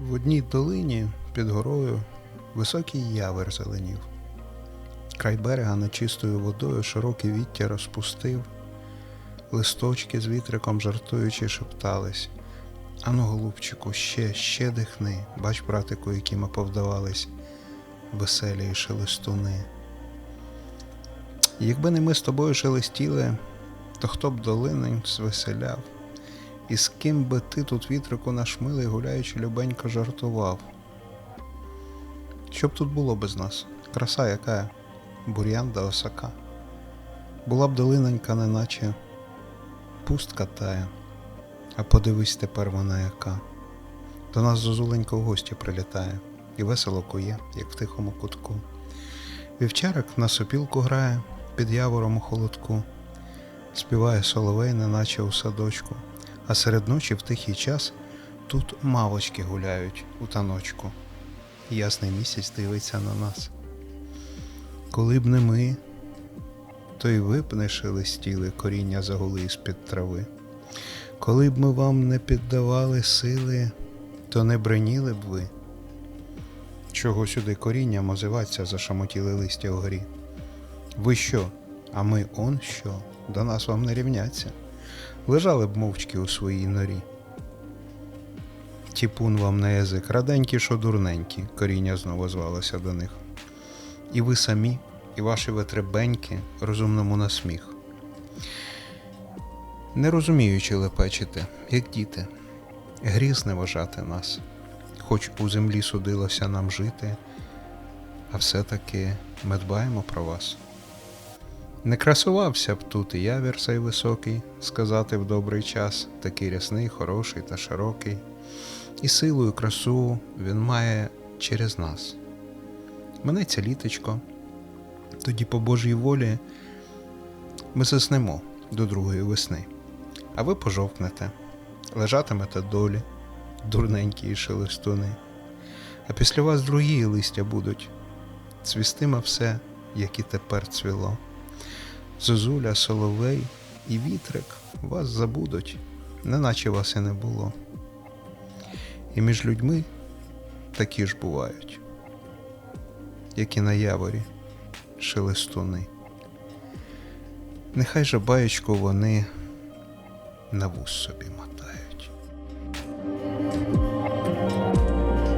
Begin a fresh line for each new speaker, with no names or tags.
В одній долині під горою високий явер зеленів. Край берега над чистою водою широкий віття розпустив, листочки з вітриком жартуючи шептались. Ану, голубчику, ще, ще дихни, бач, братику, які ми повдавались, веселі шелестуни. Якби не ми з тобою шелестіли, то хто б долинень звеселяв, і з ким би ти тут вітрику наш гуляючи, любенько жартував. Що б тут було без нас? Краса яка, бур'ян да осака. Була б долиненька, неначе пустка тая, а подивись тепер вона яка. До нас зозуленька в гості прилітає, і весело кує, як в тихому кутку. Вівчарик на сопілку грає під явором у холодку, співає соловей, неначе у садочку, а серед ночі в тихий час тут мавочки гуляють у таночку. Ясний місяць дивиться на нас. Коли б не ми, то й ви б не шелестіли коріння загули з-під трави. Коли б ми вам не піддавали сили, то не бреніли б ви. Чого сюди корінням озиваться, зашамотіли листя вгорі. Ви що? А ми он що? До нас вам не рівняться. Лежали б мовчки у своїй норі. Тіпун вам на язик, раденькі, що дурненькі, коріння знову звалося до них. І ви самі, і ваші витребеньки розумному на сміх. Не розуміючи лепечете, як діти, грізне вважати нас, хоч у землі судилося нам жити, а все-таки ми дбаємо про вас. Не красувався б тут і явір цей високий, сказати в добрий час, такий рясний, хороший та широкий, і силу і красу він має через нас. Минеться літочко, тоді по Божій волі ми заснемо до другої весни, а ви пожовкнете, лежатимете долі, дурненькі шелестуни, а після вас другі листя будуть, цвістиме все, як і тепер цвіло. Зозуля, соловей і вітрик вас забудуть, неначе вас і не було. І між людьми такі ж бувають, як і на яворі шелестуни. Нехай же баєчко вони на вус собі матимуть.